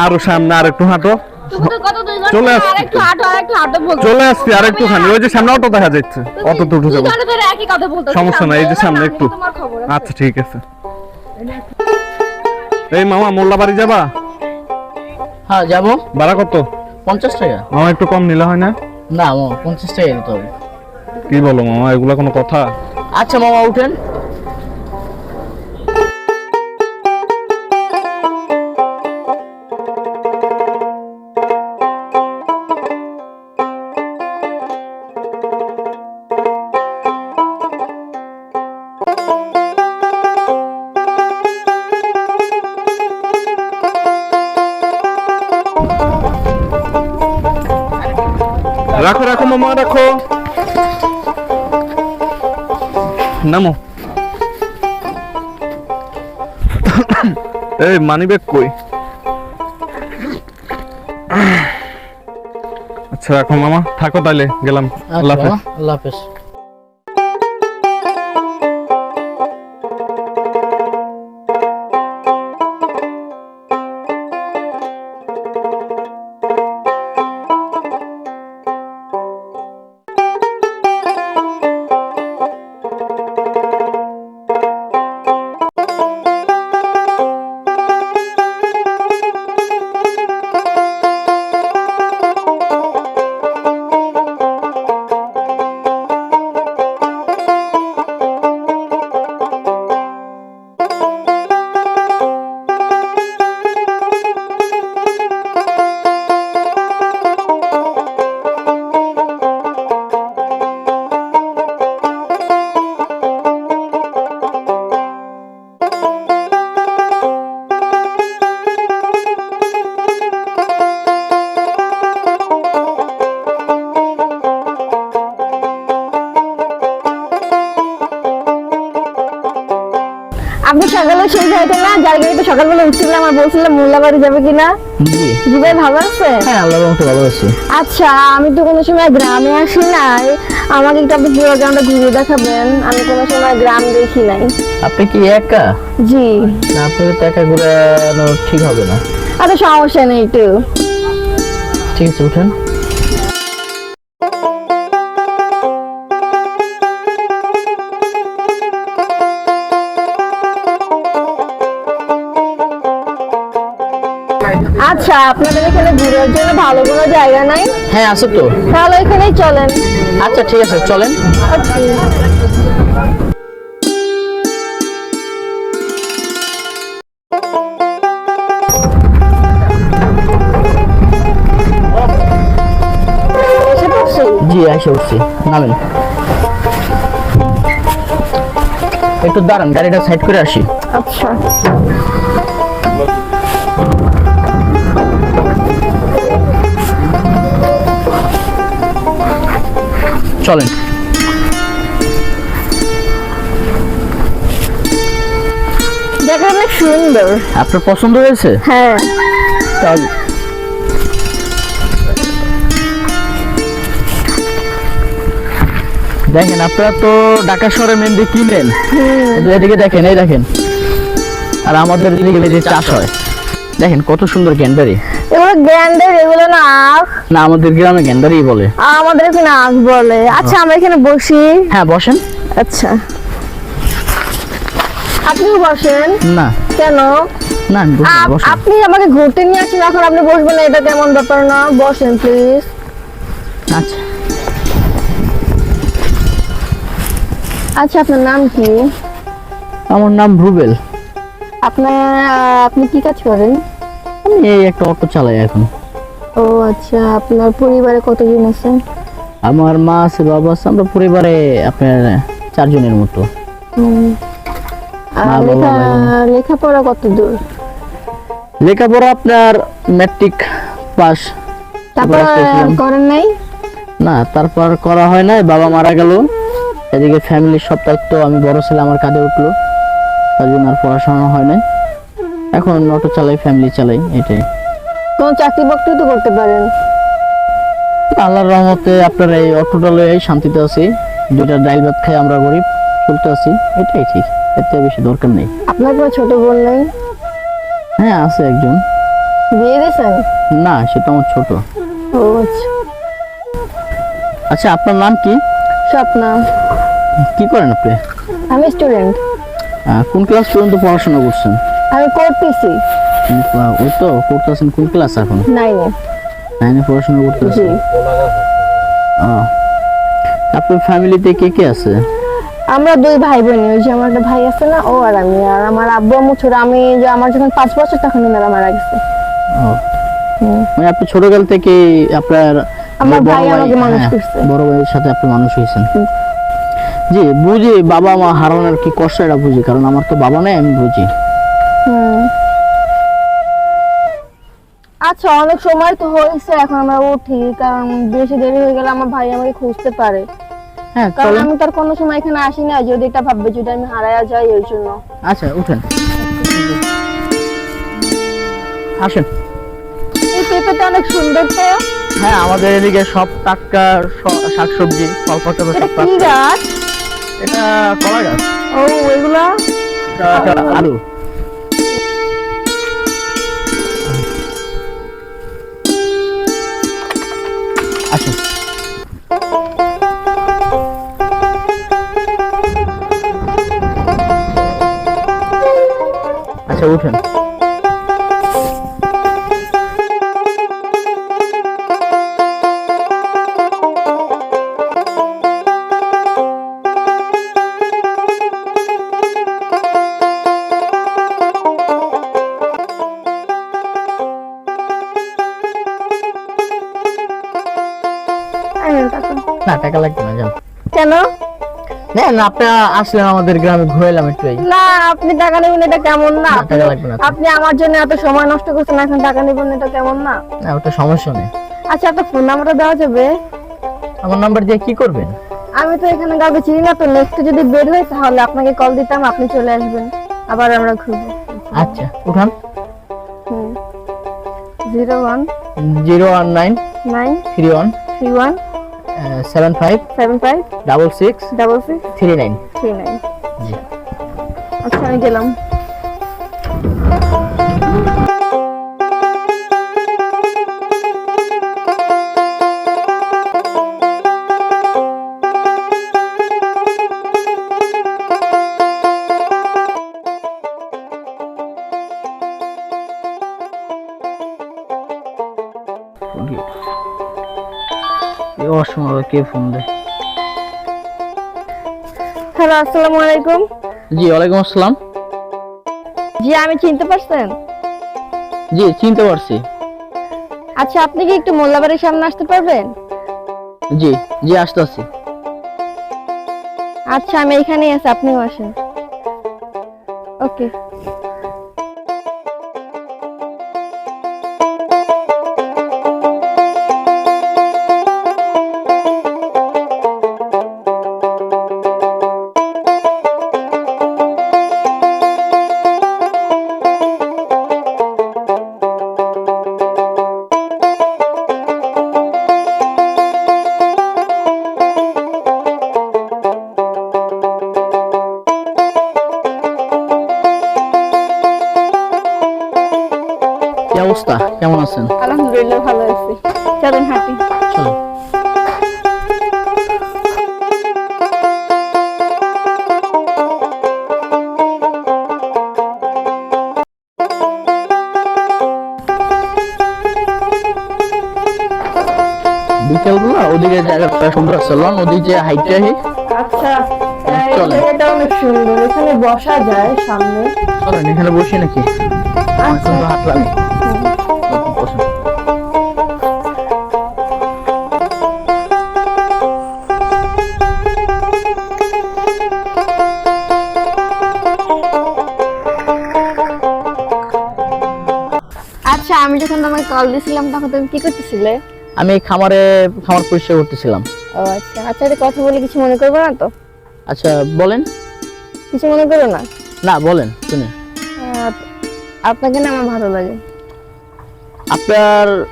আরও সামনে আর একটু হাঁটো চলে আসছি। আরেকটু হাঁটো আরেকটু হাঁটো বলছো চলে আসছি আর একটু খানি ওই যে সামনে অটো দেখা যাচ্ছে। অটো তো উঠে যাব সমস্যা নাই এই যে সামনে একটু। তোমার খবর আছে। আচ্ছা ঠিক আছে। এই মামা মোল্লা বাড়ি যাবা? হ্যাঁ যাব। ভাড়া কত? পঞ্চাশ টাকা। মামা একটু কম নিলে হয় না? না মামা পঞ্চাশ টাকা দিতে হবে। কি বলো মামা এগুলা কোনো কথা? আচ্ছা মামা উঠেন। নামো। এই মানি ব্যাগ কই? আচ্ছা রাখো মামা। থাকো তাহলে গেলাম। আল্লাহ হাফেজ। আল্লাহ হাফেজ। সকালে সেই যাইতেন না যার গাড়িতে সকালবেলা উঠছিলাম আর বলছিলাম মোল্লাবাড়ি যাবে কিনা? জি। জি ভাই ভালো আছে? হ্যাঁ আল্লাহ রহমতে ভালো আছি। আচ্ছা আমি তো কোনো সময় গ্রামে আসি নাই। আমাকে একটু আপনি পুরো গ্রামটা ঘুরে দেখাবেন। আমি কোনো সময় গ্রাম দেখি নাই। আপনি কি একা? জি। না আপনাকে তো একা ঘুরানো ঠিক হবে না। আচ্ছা সমস্যা নেই একটু। ঠিক আছে উঠেন। আচ্ছা আপনাদের এখানে ঘুরার জন্য ভালো কোনো জায়গা নাই? হ্যাঁ আছে তো। তাহলে এখানেই চলেন। আচ্ছা ঠিক আছে চলেন। জি এসে উঠছি নামেন। একটু দাঁড়ান গাড়িটা সাইড করে আসি। আচ্ছা। চলেন। অনেক সুন্দর। আপনার পছন্দ হয়েছে? হ্যাঁ। তাহলে। দেখেন আপনারা তো ঢাকা শহরে মেহেন্দি কিনেন এদিকে দেখেন এই দেখেন। আর আমাদের এদিকে চাষ হয়। দেখেন কত সুন্দর গ্যান্ডারি। এগুলো এগুলো না আখ। না আমাদের গ্রামে গ্যান্ডারি বলে। আমাদের এখানে আখ বলে। আচ্ছা আমরা এখানে বসি। হ্যাঁ বসেন। আচ্ছা। আপনিও বসেন। না। কেন? না আপনি আমাকে ঘুরতে নিয়ে আসছেন এখন আপনি বসবেন না এটা কেমন ব্যাপার না। বসেন প্লিজ আচ্ছা। আচ্ছা আপনার নাম কি? আমার নাম রুবেল। আপনার আপনি কি কাজ করেন? আমি এই একটা অটো চালাই এখন। ও আচ্ছা আপনার পরিবারে কতজন আছেন আমার মা আছে বাবা আছে আমরা পরিবারে আপনার চারজনের মতো। আর লেখা লেখাপড়া কত দূর? লেখাপড়া আপনার ম্যাট্রিক পাস। তারপর। করেন নাই? না তারপর করা হয় নাই বাবা মারা গেল। এদিকে ফ্যামিলির সব দায়িত্ব আমি বড় ছেলে আমার কাঁধে উঠল। তার জন্য আর পড়াশোনা হয় নাই। এখন অটো চালাই ফ্যামিলি চালাই এটাই। কোন চাকরি বাকরি তো করতে পারেন। আল্লাহর রহমতে আপনার এই অটোটা লয়ে শান্তিতে আছি। দুইটা ডাইল ভাত খাই আমরা গরিব চলতে আছি। এটাই ঠিক থেকে বেশি দরকার নেই। আপনার কোনো ছোট বোন নেই? হ্যাঁ আছে একজন। বিয়ে দিয়েছেন? না সেটা আমার ছোট। ও আচ্ছা। আচ্ছা আপনার নাম কি? স্বপ্না। কি করেন আপনি? আমি স্টুডেন্ট। কোন ক্লাস পর্যন্ত পড়াশোনা করছেন? আমি করতেছি। ওই তো করতেছেন কোন ক্লাস এখন? নাইনে নাইনে পড়াশোনা করতেছেন? ও। আপনার ফ্যামিলিতে কে কে আছে? আমরা দুই ভাই বোন ওই যে আমার একটা ভাই আছে না ও আর আমি আর আমার আব্বু আম্মু ছোট আমি যে আমার যখন পাঁচ বছর তখন মেলা মারা গেছে। ও। মানে আপনি ছোটকাল থেকে আপনার আমার ভাই আমাকে মানুষ হ্যাঁ, করছে। বড় ভাইয়ের সাথে আপনি মানুষ হয়েছেন। জি বুঝি বাবা মা হারানোর কি কষ্ট এটা বুঝি কারণ আমার তো বাবা নেই আমি বুঝি। আচ্ছা অনেক সময় তো হয়েছে এখন আমরা উঠি কারণ বেশি দেরি হয়ে গেলে আমার ভাই আমাকে খুঁজতে পারে। হ্যাঁ কারণ আমি তার কোনো সময় এখানে আসি না যদি এটা ভাববে যদি আমি হারায়া যাই ওই জন্য। আচ্ছা উঠেন। আসেন। এই পেঁপেটা অনেক সুন্দর তো। হ্যাঁ আমাদের এদিকে সব টাটকা শাকসবজি ফল পাতা সব টাটকা। এটা কলা গাছ। ও এগুলা? আলু। আচ্ছা উঠেন। না টাকা লাগবে না যান কেন? না না আপনি আসলেন আমাদের গ্রামে ঘুরে এলাম একটু না আপনি টাকা নেবেন এটা কেমন না? না, টাকা লাগবে না। আপনি আমার জন্য এত সময় নষ্ট করছেন এখন টাকা নেবেন এটা কেমন না? না ওটা সমস্যা নেই। আচ্ছা আপনার ফোন নাম্বারটা দেওয়া যাবে? আমার নাম্বার দিয়ে কি করবেন? আমি তো এখানে কাউকে চিনি না তো নেক্সট যদি বের হয় তাহলে আপনাকে কল দিতাম আপনি চলে আসবেন। আবার আমরা ঘুরবো। আচ্ছা উঠান। Zero one zero one nine nine three one three one seven five seven five double six double six three nine three nine আচ্ছা আমি গেলাম। কে ফোন দেয়? হ্যালো আসসালামু আলাইকুম। জি ওয়ালাইকুম আসসালাম। জি আমি চিনতে পারছেন? জি চিনতে পারছি। আচ্ছা আপনি কি একটু মোল্লাবাড়ির সামনে আসতে পারবেন? জি জি আসতে আসছি আচ্ছা আমি এখানেই আছি আপনিও আসেন। ওকে। অবস্থা? কেমন আছেন? আলহামদুলিল্লাহ ভালো আছি। চলেন হাঁটি। চলো। বিকেলবেলা ওদিকে জায়গাটা সুন্দর আছে। লন ওদিকে যে আচ্ছা। জায়গাটা অনেক সুন্দর। এখানে বসা যায় সামনে। চলেন এখানে বসি নাকি? হাত লাগে আচ্ছা আমি যখন তোমাকে কল দিছিলাম তখন তুমি কি করতেছিলে? আমি খামারে খামার পরিষ্কার করতেছিলাম। ও আচ্ছা আচ্ছা কথা বলে কিছু মনে করবে না তো? আচ্ছা বলেন। কিছু মনে করো না? না বলেন শুনি। আপনাকে না আমার ভালো লাগে। আপনার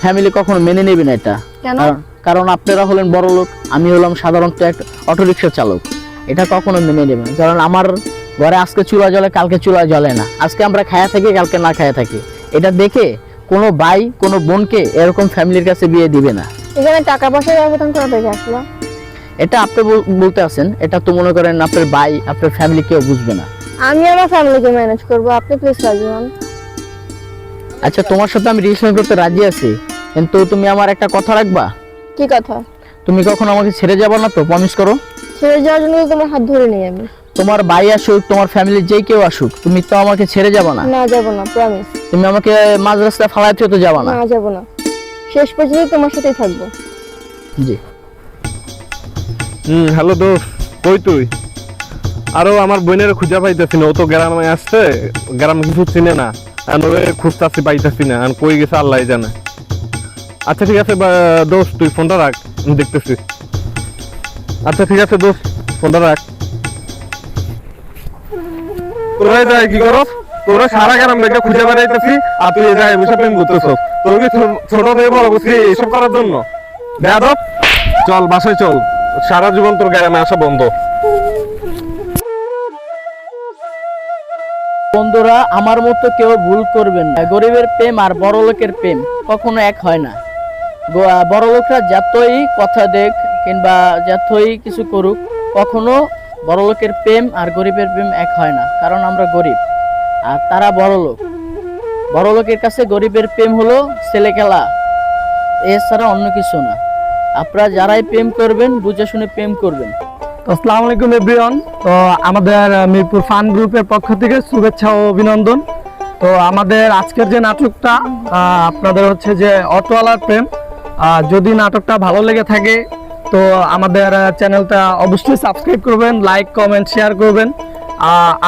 ফ্যামিলি কখনো মেনে নেবে না এটা? কেন? কারণ- আপনারা হলেন বড় লোক আমি হলাম সাধারণত এক অটোরিকশা চালক। এটা কখনো মেনে নেবে না। কারণ আমার ঘরে আজকে চুলা জ্বলে কালকে চুলা জ্বলে না। আজকে আমরা খায়া থাকি কালকে না খায়া থাকি। এটা দেখে কোনো ভাই কোনো বোনকে এরকম ফ্যামিলির কাছে বিয়ে দিবে না। এখানে টাকা পয়সা ব্যবধান করা থেকে আসলো? এটা আপনি বলতে আছেন। এটা তো মনে করেন আপনার ভাই আপনার ফ্যামিলি কেউ বুঝবে না। আমি আমার ফ্যামিলিকে ম্যানেজ করব। আপনি প্লিজ রাজি হন। আচ্ছা তোমার সাথে আমি রিলেশন করতে রাজি আছি কিন্তু তুমি আমার একটা কথা রাখবা? কি কথা? তুমি কখনো আমাকে ছেড়ে যাবে না তো প্রমিস করো? ছেড়ে যাওয়ার জন্য তোমার হাত ধরে নেই আমি। তোমার ভাই আসুক তোমার ফ্যামিলির যেই কেউ আসুক তুমি তো আমাকে ছেড়ে যাবে না? না যাব না প্রমিস তুমি আমাকে মাঝ রাস্তায় ফালাইতে তো যাবে না? না যাব না। শেষ পর্যন্ত তোমার সাথেই থাকব। জি। হুম হ্যালো দোস্ত কই তুই? আরও আমার বোনের খুঁজে পাইতেছি না, ও তো গ্রামে আসছে, গ্রাম কিছু চিনে না, আর খুঁজতেছি, পাইতেছি না, আর কই গেছে আল্লাহ জানে। আচ্ছা ঠিক আছে দোস্ত, তুই ফোনটা রাখ, আমি দেখতেছি। আচ্ছা ঠিক আছে, দোস্ত, ফোনটা রাখ। তোরা যায় কি করো তোরা সারা গ্রাম দেখে খুঁজে বেড়াইতেছি, আর তুই যায় বসে প্রেম করতেছ তোর কি ছোট থেকে বড় করছি করার জন্য? বেয়াদব? চল, বাসায় চল। সারা জীবন তোর গ্রামে আসা বন্ধ। বন্ধুরা, আমার মতো কেউ ভুল করবেন না। গরিবের প্রেম আর বড় লোকের প্রেম কখনো এক হয় না। গ- বড় লোকরা যতই কথা দেখ কিংবা যতই কিছু করুক, কখনো বড় লোকের প্রেম আর গরিবের প্রেম এক হয় না, কারণ আমরা গরিব। আর তারা বড় লোক বড় লোকের কাছে গরিবের প্রেম হলো ছেলে খেলা এছাড়া অন্য কিছু না। আপনারা যারাই প্রেম করবেন, বুঝে শুনে প্রেম করবেন। আসসালামু আলাইকুম, এভরিওয়ান। তো আমাদের মিরপুর ফান গ্রুপের পক্ষ থেকে শুভেচ্ছা ও অভিনন্দন। তো আমাদের আজকের যে নাটকটা আপনাদের হচ্ছে যে অটোওয়ালার প্রেম। যদি নাটকটা ভালো লেগে থাকে, তো আমাদের চ্যানেলটা অবশ্যই সাবস্ক্রাইব করবেন, লাইক, কমেন্ট, শেয়ার করবেন।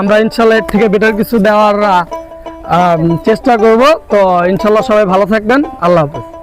আমরা ইনশাল্লাহ এর থেকে বেটার কিছু দেওয়ার চেষ্টা করব। তো ইনশাল্লাহ সবাই ভালো থাকবেন। আল্লাহ হাফেজ।